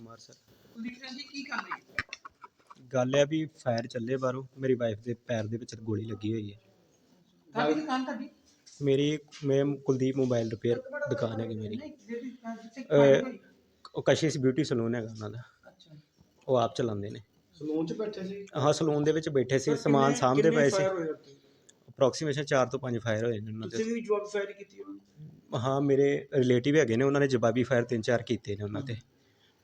Kumar sir. Kuldeep Singh ji ਕੀ ਕਰ ਰਹੇ ਗੱਲ ਹੈ ਵੀ ਫਾਇਰ ਚੱਲੇ ਬਾਹਰੋਂ ਮੇਰੀ ਵਾਈਫ ਦੇ ਪੈਰ ਦੇ ਵਿੱਚ ਗੋਲੀ ਲੱਗੀ ਹੋਈ ਹੈ। ਤੁਹਾਡੀ ਦੁਕਾਨ ਤੁਹਾਡੀ? ਮੇਰੀ ਮੈਂ ਕੁਲਦੀਪ ਮੋਬਾਈਲ ਰਿਪੇਅਰ ਦੁਕਾਨ ਹੈਗੀ ਮੇਰੀ। ਨਹੀਂ ਜਿਹੜੀ ਅਹ, ਜਿੱਥੇ ਅਹ, fire ਹੋਈ। ਉਹ ਕਸ਼ਿਸ਼ ਬਿਊਟੀ ਸਲੂਨ ਹੈਗਾ ਉਹਨਾਂ ਦਾ। ਅੱਛਾ। ਉਹ ਆਪ ਚਲਾਉਂਦੇ ਨੇ। ਸਲੂਨ 'ਚ ਬੈਠੇ ਸੀ? ਹਾਂ ਸਲੂਨ ਦੇ ਵਿੱਚ ਬੈਠੇ ਸੀ ਸਮਾਨ ਸਾਹਮਣੇ ਪਏ ਸੀ? ਅਪਰੋਕਸੀਮੇਸ਼ਨ 4 ਤੋਂ 5 ਫਾਇਰ ਹੋਏ ਨੇ ਉਹਨਾਂ ਤੁਸੀਂ ਦੇ ਵੀ ਜਵਾਬ ਫਾਇਰ ਕੀਤੀ ਉਹਨਾਂ ਨੇ ਹਾਂ ਮੇਰੇ ਰਿਲੇਟਿਵ ਹੈਗੇ ਨੇ ਉਹਨਾਂ ਨੇ ਜਵਾਬੀ ਫਾਇਰ ਤਿੰਨ ਚਾਰ ਕੀਤੇ ਨੇ ਉਹਨਾਂ ਤੇ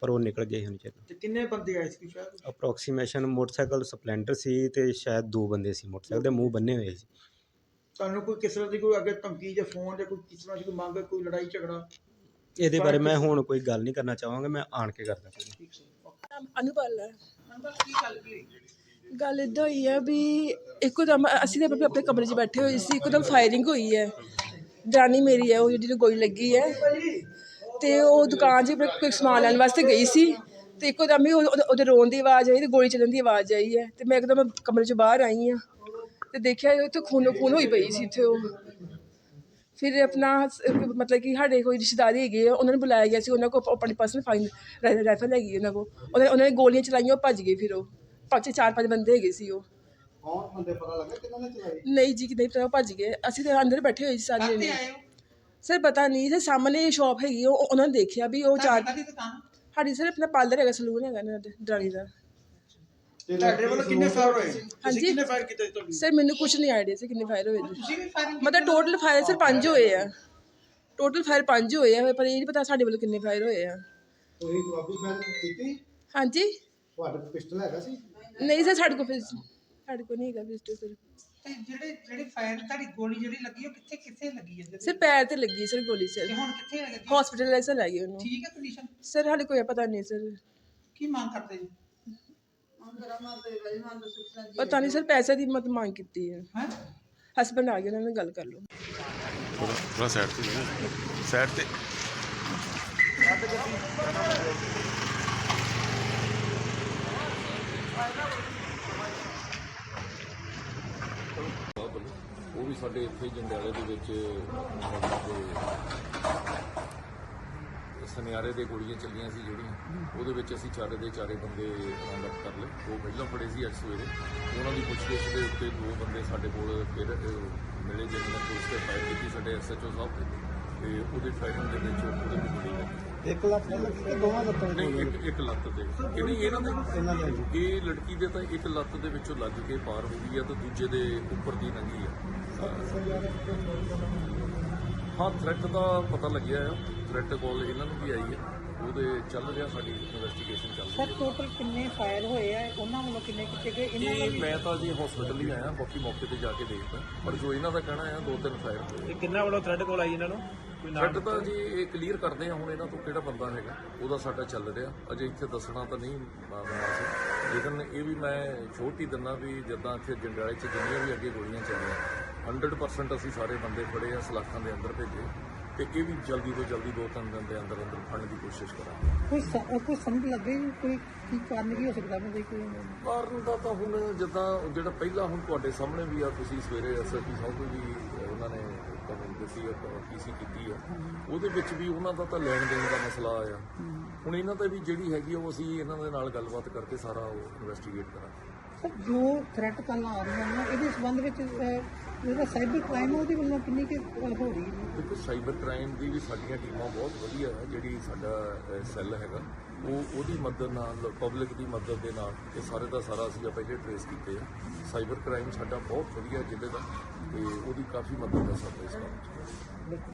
ਪਰ ਉਹ ਨਿਕਲ ਗਏ ਹੁਣ ਚਿਰ ਤੇ ਕਿੰਨੇ ਬੰਦੇ ਆਏ ਸੀ ਸ਼ਾਇਦ? ਅਪਰੋਕਸੀਮੇਸ਼ਨ ਮੋਟਰਸਾਈਕਲ ਸਪਲੈਂਡਰ ਸੀ ਤੇ ਸ਼ਾਇਦ ਦੋ ਬੰਦੇ ਸੀ ਮੋਟਰਸਾਈਕਲ ਦੇ ਮੂੰਹ ਬੰਨੇ ਹੋਏ ਸੀ। ਤੁਹਾਨੂੰ ਕੋਈ ਕਿਸ ਤਰ੍ਹਾਂ ਦੀ ਕੋਈ ਅੱਗੇ ਧਮਕੀ ਜਾਂ ਫੋਨ ਜਾਂ ਕੋਈ ਕਿਸ ਤਰ੍ਹਾਂ ਦੀ ਕੋਈ ਮੰਗ ਕੋਈ ਲੜਾਈ ਝਗੜਾ? ਇਹਦੇ ਬਾਰੇ ਮੈਂ ਹੁਣ ਕੋਈ ਗੱਲ ਨਹੀਂ ਕਰਨਾ ਚਾਹਾਂਗਾ ਮੈਂ ਆਣ ਕੇ ਕਰਦਾ ਅਨੁਪਲ ਹੈ ਅੰਦਰ ਕੀ ਗੱਲ ਕੀ ਹੋਈ ਗੱਲ ਇਦਾਂ ਹੋਈ ਹੈ ਵੀ ਇੱਕੋਦਮ ਅਸੀਂ ਤਾਂ ਆਪਣੇ ਆਪਣੇ ਕਮਰੇ 'ਚ ਬੈਠੇ ਹੋਏ ਸੀ ਇੱਕੋਦਮ ਫਾਇਰਿੰਗ ਹੋਈ ਹੈ। ਜਾਨੀ ਮੇਰੀ ਹੈ ਉਹ ਜਿਹੜੀ ਨੂੰ ਗੋਲੀ ਲੱਗੀ ਹੈ। ਤੇ ਉਹ ਦੁਕਾਨ 'ਚ ਕੋਈ ਸਮਾਨ ਲੈਣ ਵਾਸਤੇ ਗਈ ਸੀ ਤੇ ਇੱਕੋਦਮ ਹੀ ਉਹ- ਉਹਦੇ ਉਹਦੇ ਰੋਣ ਦੀ ਆਵਾਜ਼ ਆਈ ਤੇ ਗੋਲੀ ਚੱਲਣ ਦੀ ਆਵਾਜ਼ ਆਈ ਹੈ ਤੇ ਮੈਂ ਇੱਕਦਮ ਕਮਰੇ 'ਚੋਂ ਬਾਹਰ ਆਈ ਹਾਂ ਤੇ ਦੇਖਿਆ ਉੱਥੇ ਖੂਨੋ ਖੂਨ ਹੋਈ ਪਈ ਸੀ ਇੱਥੇ ਉਹ। ਫਿਰ ਆਪਣਾ ਮਤਲਬ ਕਿ ਸਾਡੇ ਕੋਈ ਰਿਸ਼ਤੇਦਾਰੀ ਹੈਗੇ ਆ ਉਹਨਾਂ ਨੂੰ ਬੁਲਾਇਆ ਗਿਆ ਸੀ ਉਹਨਾਂ ਕੋਲ ਆਪਣੀ ਪਰਸਨਲ ਫਾਈਨ ਰਾਈਫਲ ਹੈਗੀ ਉਹਨਾਂ ਕੋਲ। ਉਹਨਾਂ ਉਹਨਾਂ ਨੇ ਗੋਲੀਆਂ ਚਲਾਈਆਂ ਉਹ ਭੱਜ ਗਏ ਫਿਰ ਉਹ। ਪੰਜ ਚਾਰ ਪੰਜ ਬੰਦੇ ਹੈਗੇ ਸੀ ਉਹ। ਕੌਣ ਬੰਦੇ ਪਤਾ ਲੱਗਾ ਕਿਹਨਾਂ ਨੇ ਚਲਾਈ? ਨਹੀਂ ਜੀ ਕਿ ਨਹੀਂ ਪਤਾ ਉਹ ਭੱਜ ਗਏ। ਅਸੀਂ ਤਾਂ ਅੰਦਰ ਬੈਠੇ ਹੋਏ ਸੀ ਸਾਰੇ ਜਣੇ। ਆਏ ਹੋ? ਸਰ ਪਤਾ ਨਹੀਂ ਸਰ ਸਾਹਮਣੇ ਸ਼ਾਪ ਹੈਗੀ ਉਹ ਉਹ- ਉਹਨਾਂ ਨੇ ਦੇਖਿਆ ਵੀ ਉਹ ਚਾਰ ਤੁਹਾਡੀ ਦੁਕਾਨ ਸਾਡੀ ਸਰ ਆਪਣਾ ਪਾਰਲਰ ਹੈਗਾ ਸਲੂਨ ਹੈਗਾ ਨਾ ਦਰਾਣੀ ਦਾ ਤੇ ਤੁਹਾਡੇ ਵੱਲੋਂ ਕਿੰਨੇ ਫਾਇਰ ਹੋਏ ਹਾਂਜੀ। ਕਿੰਨੇ ਫਾਇਰ ਕੀਤੇ ਸੀ ਤੁਹਾਡੀ ਸਰ ਮੈਨੂੰ ਕੁਝ ਨਹੀਂ ਆਈਡੀਆ ਸੀ ਕਿੰਨੇ ਫਾਇਰ ਹੋਏ ਨੇ ਤੁਸੀਂ ਵੀ ਫਾਇਰਿੰਗ ਮਤਲਬ ਟੋਟਲ ਫਾਇਰ ਸਰ ਪੰਜ ਹੋਏ ਆ ਟੋਟਲ ਫਾਇਰ ਪੰਜ ਹੋਏ ਆ ਪਰ ਇਹ ਨਹੀਂ ਪਤਾ ਸਾਡੇ ਵੱਲੋਂ ਕਿੰਨੇ ਫਾਇਰ ਹੋਏ ਆ ਤੁਸੀਂ ਜਵਾਬੀ ਫਾਇਰ ਕੀਤੀ ਹਾਂਜੀ ਤੁਹਾਡੇ ਕੋਲ ਪਿਸਟਲ ਹੈਗਾ ਸੀ ਨਹੀਂ ਸਰ ਸਾਡੇ ਕੋਲ ਫਿਰ ਸਾਡੇ ਕੋਲ ਨਹੀਂ ਹੈਗਾ ਪਿਸਟਲ ਸਰ ਤੇ ਜਿਹੜੇ ਜਿਹੜੇ ਫਾਇਰ ਤੁਹਾਡੀ ਗੋਲੀ ਜਿਹੜੀ ਲੱਗੀ ਉਹ ਕਿੱਥੇ ਕਿੱਥੇ ਲੱਗੀ ਹੈ ਸਰ ਪੈਰ ਤੇ ਲੱਗੀ ਸਰ ਗੋਲੀ ਸਰ। ਤੇ ਹੁਣ ਕਿੱਥੇ ਲੱਗੀ? ਹਸਪੀਟਲ ਐਸਾ ਲੈ ਗਏ ਉਹਨੂੰ। ਠੀਕ ਹੈ ਕੰਡੀਸ਼ਨ ਸਰ ਸਾਡੇ ਕੋਈ ਪਤਾ ਨਹੀਂ ਸਰ। ਕੀ ਮੰਗ ਕਰਦੇ ਜੀ? ਪਤਾ ਨਹੀਂ ਸਰ ਪੈਸੇ ਦੀ ਮਤ ਮੰਗ ਕੀਤੀ ਹੈ ਹੈ? ਹਸਬੰਡ ਆ ਗਏ ਉਹਨਾਂ ਨਾਲ ਗੱਲ ਕਰ ਲਓ। ਥੋੜਾ ਸਾਈਡ ਤੇ ਸਾਈਡ ਤੇ ਉਹ ਵੀ ਸਾਡੇ ਇੱਥੇ ਜੰਡਿਆਲੇ ਦੇ ਵਿੱਚ ਸਨਿਆਰੇ ਦੇ ਗੋਲੀਆਂ ਚੱਲੀਆਂ ਸੀ ਜਿਹੜੀਆਂ ਉਹਦੇ ਵਿੱਚ ਅਸੀਂ ਚਾਰੇ ਦੇ ਚਾਰੇ ਬੰਦੇ ਰਾਉਂਡ ਅਪ ਕਰ ਲਏ। ਉਹ ਪਹਿਲਾਂ ਫੜੇ ਸੀ ਅੱਜ ਸਵੇਰੇ। ਉਹਨਾਂ ਦੀ ਪੁੱਛਗਿੱਛ ਦੇ ਉੱਤੇ ਦੋ ਬੰਦੇ ਸਾਡੇ ਕੋਲ ਫਿਰ ਮਿਲੇ ਜਿਹਨਾਂ ਨੇ ਪੁਲਿਸ ਤੇ ਫਾਇਰ ਕੀਤੀ ਸਾਡੇ ਐਸਐਚਓ ਸਾਹਿਬ ਤੇ। ਤੇ ਉਹਦੇ ਫਾਇਰਿੰਗ ਦੇ ਵਿੱਚ ਉਹਦੇ ਵੀ ਗੋਲੀ ਲੱਗੀ। ਇੱਕ ਲੱਖ ਲੱਗੇ ਦੋਵਾਂ ਲੱਤਾਂ ਨਹੀਂ ਇੱਕ ਇੱਕ ਲੱਤ ਇਹ ਨਹੀਂ ਇਹਨਾਂ ਦੇ ਇਹਨਾਂ ਦੇ ਇਹ ਲੜਕੀ ਦੇ ਤਾਂ ਇੱਕ ਲੱਤ ਦੇ ਵਿੱਚੋਂ ਲੱਗ ਕੇ ਪਾਰ ਹੋ ਗਈ ਆ ਤੇ ਦੂਜੇ ਦੇ ਉੱਪਰ ਦੀ ਲੰਗੀ ਆ। ਹਾਂ ਥ੍ਰੈਟ ਦਾ ਪਤਾ ਲੱਗਿਆ ਆ। ਥ੍ਰੈਟ ਕਾਲ ਇਹਨਾਂ ਨੂੰ ਵੀ ਆਈ ਹੈ। ਉਹਦੇ ਚੱਲ ਰਿਹਾ ਸਾਡੀ ਇਨਵੈਸਟੀਗੇਸ਼ਨ ਚੱਲ ਰਹੀ ਸਰ ਟੋਟਲ ਕਿੰਨੇ ਫਾਇਰ ਹੋਏ ਆ? ਉਹਨਾਂ ਵੱਲੋਂ ਕਿੰਨੇ ਕੀਤੇ ਗਏ? ਹੈ ਇਹ ਮੈਂ ਤਾਂ ਜੀ ਹਸਪੀਟਲ ਹੀ ਆਇਆ ਬਾਕੀ ਮੌਕੇ ਤੇ ਜਾ ਕੇ ਦੇਖਦਾ। ਪਰ ਜੋ ਇਹਨਾਂ ਦਾ ਕਹਿਣਾ ਆ ਦੋ ਤਿੰਨ ਫਾਇਰ ਹੋਏ ਕਿੰਨਾ ਵੱਲੋਂ ਥ੍ਰੈਡ ਕੋਲ ਆਈ ਇਹਨਾਂ ਨੂੰ? ਕੋਈ ਥ੍ਰੈਟ ਤਾਂ ਜੀ ਇਹ ਕਲੀਅਰ ਕਰਦੇ ਆ ਹੁਣ ਇਹਨਾਂ ਤੋਂ ਕਿਹੜਾ ਬੰਦਾ ਹੈਗਾ। ਉਹਦਾ ਸਾਡਾ ਚੱਲ ਰਿਹਾ। ਅਜੇ ਇੱਥੇ ਦੱਸਣਾ ਤਾਂ ਨਹੀਂ ਮੈਂ ਸੀ ਲੇਕਿਨ ਇਹ ਵੀ ਮੈਂ ਛੋਟੀ ਦਿੰਦਾ ਵੀ ਜਿੱਦਾਂ ਇੱਥੇ ਜੰਡਿਆਲੇ 'ਚ ਜਿੰਨੀਆਂ ਵੀ ਅੱਗੇ ਗੋਲੀਆਂ ਚੱਲੀਆਂ 100% ਅਸੀਂ ਸਾਰੇ ਬੰਦੇ ਫੜੇ ਆ ਸਲਾਖਾਂ ਦੇ ਅੰਦਰ ਭੇਜੇ ਤੇ ਇਹ ਵੀ ਜਲਦੀ ਤੋਂ ਜਲਦੀ ਦੋ ਤਿੰਨ ਦਿਨ ਦੇ ਅੰਦਰ ਅੰਦਰ ਫੜਨ ਦੀ ਕੋਸ਼ਿਸ਼ ਕਰਾਂਗੇ। ਕੋਈ ਸ- ਕੋਈ ਸਮਝ ਲੱਗੇ ਕੋਈ ਕੀ ਕਾਰਨ ਕੀ ਹੋ ਸਕਦਾ ਵੀ ਕੋਈ ਕਾਰਨ ਦਾ ਤਾਂ ਹੁਣ ਜਿੱਦਾਂ ਜਿਹੜਾ ਪਹਿਲਾਂ ਹੁਣ ਤੁਹਾਡੇ ਸਾਹਮਣੇ ਵੀ ਆ ਤੁਸੀਂ ਸਵੇਰੇ ਐਸਐਸਪੀ ਸਾਹਿਬ ਨੂੰ ਵੀ ਉਹਨਾਂ ਨੇ ਤੁਹਾਨੂੰ ਦੱਸੀ ਪੀਸੀ ਕੀਤੀ ਆ। ਉਹਦੇ ਵਿੱਚ ਵੀ ਉਹਨਾਂ ਦਾ ਤਾਂ ਲੈਣ ਦੇਣ ਦਾ ਮਸਲਾ ਆ ਹੁਣ ਇਹਨਾਂ ਤੇ ਵੀ ਜਿਹੜੀ ਹੈਗੀ ਆ ਉਹ ਅਸੀਂ ਇਹਨਾਂ ਦੇ ਨਾਲ ਗੱਲਬਾਤ ਕਰਕੇ ਸਾਰਾ ਉਹ ਇਨਵੈਸਟੀਗੇਟ ਕਰਾਂਗੇ। ਜੋ ਥ੍ਰੈਟ ਕਾਲਾਂ ਆ ਰਹੀਆਂ ਨੇ ਇਹਦੇ ਸੰਬੰਧ ਵਿੱਚ ਜਿਹੜਾ ਸਾਈਬਰ ਕ੍ਰਾਈਮ ਉਹਦੇ ਵੱਲੋਂ ਕਿੰਨੀ ਕਿ ਹੋ ਰਹੀ ਹੈ? ਦੇਖੋ ਸਾਈਬਰ ਕ੍ਰਾਈਮ ਦੀ ਵੀ ਸਾਡੀਆਂ ਟੀਮਾਂ ਬਹੁਤ ਵਧੀਆ ਹੈ ਜਿਹੜੀ ਸਾਡਾ ਸੈੱਲ ਹੈਗਾ। ਉਹ ਉਹਦੀ ਮਦਦ ਨਾਲ ਪਬਲਿਕ ਦੀ ਮਦਦ ਦੇ ਨਾਲ ਇਹ ਸਾਰੇ ਦਾ ਸਾਰਾ ਅਸੀਂ ਪਹਿਲੇ ਟ੍ਰੇਸ ਕੀਤੇ ਆ। ਸਾਈਬਰ ਕ੍ਰਾਈਮ ਸਾਡਾ ਬਹੁਤ ਵਧੀਆ ਜ਼ਿਲ੍ਹੇ ਦਾ ਤੇ ਉਹਦੀ ਕਾਫੀ ਮਦਦ ਹੈ ਸਾਡੇ ਇਸ ਕੰਮ 'ਚ